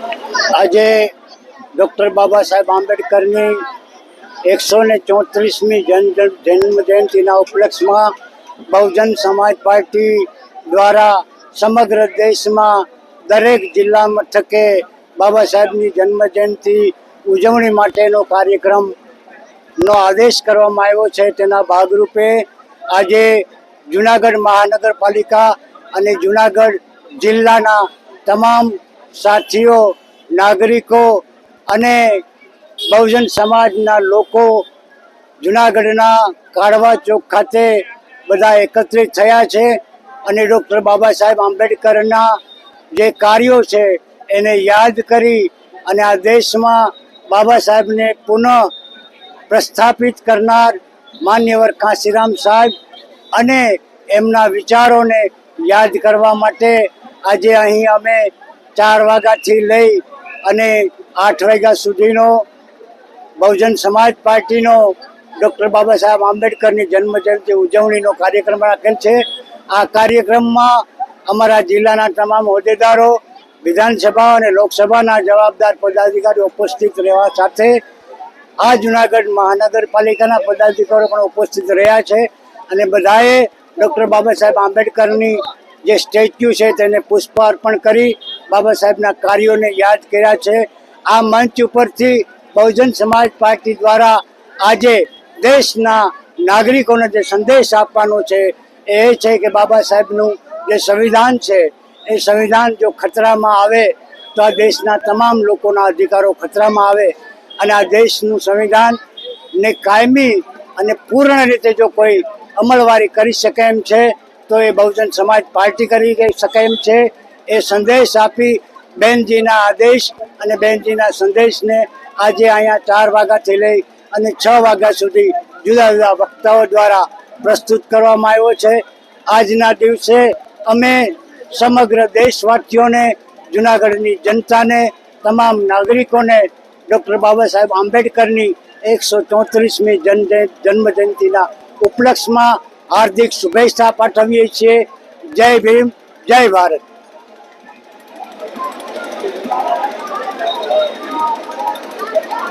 આજે ડૉક્ટર બાબા સાહેબ આંબેડકરની એકસો ને ચોત્રીસમી જન્મ જન્મ જયંતિના ઉપલક્ષમાં બહુજન સમાજ પાર્ટી દ્વારા સમગ્ર દેશમાં દરેક જિલ્લા મથકે બાબા સાહેબની જન્મ જયંતિ ઉજવણી માટેનો કાર્યક્રમનો આદેશ કરવામાં આવ્યો છે. તેના ભાગરૂપે આજે જુનાગઢ મહાનગરપાલિકા અને જુનાગઢ જિલ્લાના તમામ સાથીઓ, નાગરિકો અને બહુજન સમાજના લોકો જુનાગઢના કાળવા ચોક ખાતે બધા એકત્રિત થયા છે અને ડૉક્ટર બાબા સાહેબ આંબેડકરના જે કાર્યો છે એને યાદ કરી અને આ દેશમાં બાબા સાહેબને પુનઃ પ્રસ્થાપિત કરનાર માન્યવર કાંસીરામ સાહેબ અને એમના વિચારોને યાદ કરવા માટે આજે અહીં અમે ચાર વાગ્યાથી લઈ અને આઠ વાગ્યા સુધીનો બહુજન સમાજ પાર્ટીનો ડૉક્ટર બાબા સાહેબ આંબેડકરની જન્મજયંતિ ઉજવણીનો કાર્યક્રમ રાખેલ છે. આ કાર્યક્રમમાં અમારા જિલ્લાના તમામ હોદ્દેદારો, વિધાનસભા અને લોકસભાના જવાબદાર પદાધિકારીઓ ઉપસ્થિત રહેવા સાથે આ જુનાગઢ મહાનગરપાલિકાના પદાધિકારીઓ પણ ઉપસ્થિત રહ્યા છે અને બધાએ ડૉક્ટર બાબા સાહેબ આંબેડકરની જે સ્ટેચ્યુ છે તેને પુષ્પ અર્પણ કરી બાબા સાહેબના કાર્યોને યાદ કર્યા છે. આ મંચ ઉપરથી બહુજન સમાજ પાર્ટી દ્વારા આજે દેશના નાગરિકોને જે સંદેશ આપવાનો છે એ છે કે બાબા સાહેબનું જે સંવિધાન છે, એ સંવિધાન જો ખતરામાં આવે તો આ દેશના તમામ લોકોના અધિકારો ખતરામાં આવે અને આ દેશનું સંવિધાન ને કાયમી અને પૂર્ણ રીતે જો કોઈ અમલવારી કરી શકે એમ છે, તો એ બહુજન સમાજ પાર્ટી કરી શકે એમ છે. એ સંદેશ આપી બેનજીના આદેશ અને બેનજીના સંદેશને આજે અહીંયા ચાર વાગ્યાથી લઈ અને છ વાગ્યા સુધી જુદા જુદા વક્તાઓ દ્વારા પ્રસ્તુત કરવામાં આવ્યો છે. આજના દિવસે અમે સમગ્ર દેશવાસીઓને, જુનાગઢની જનતાને, તમામ નાગરિકોને, ડૉક્ટર બાબા સાહેબ આંબેડકરની એકસો ચોત્રીસમી જન્મ જયંતિના ઉપલક્ષમાં હાર્દિક શુભેચ્છા પાઠવીએ છીએ. જય ભીમ, જય ભારત. Thank you.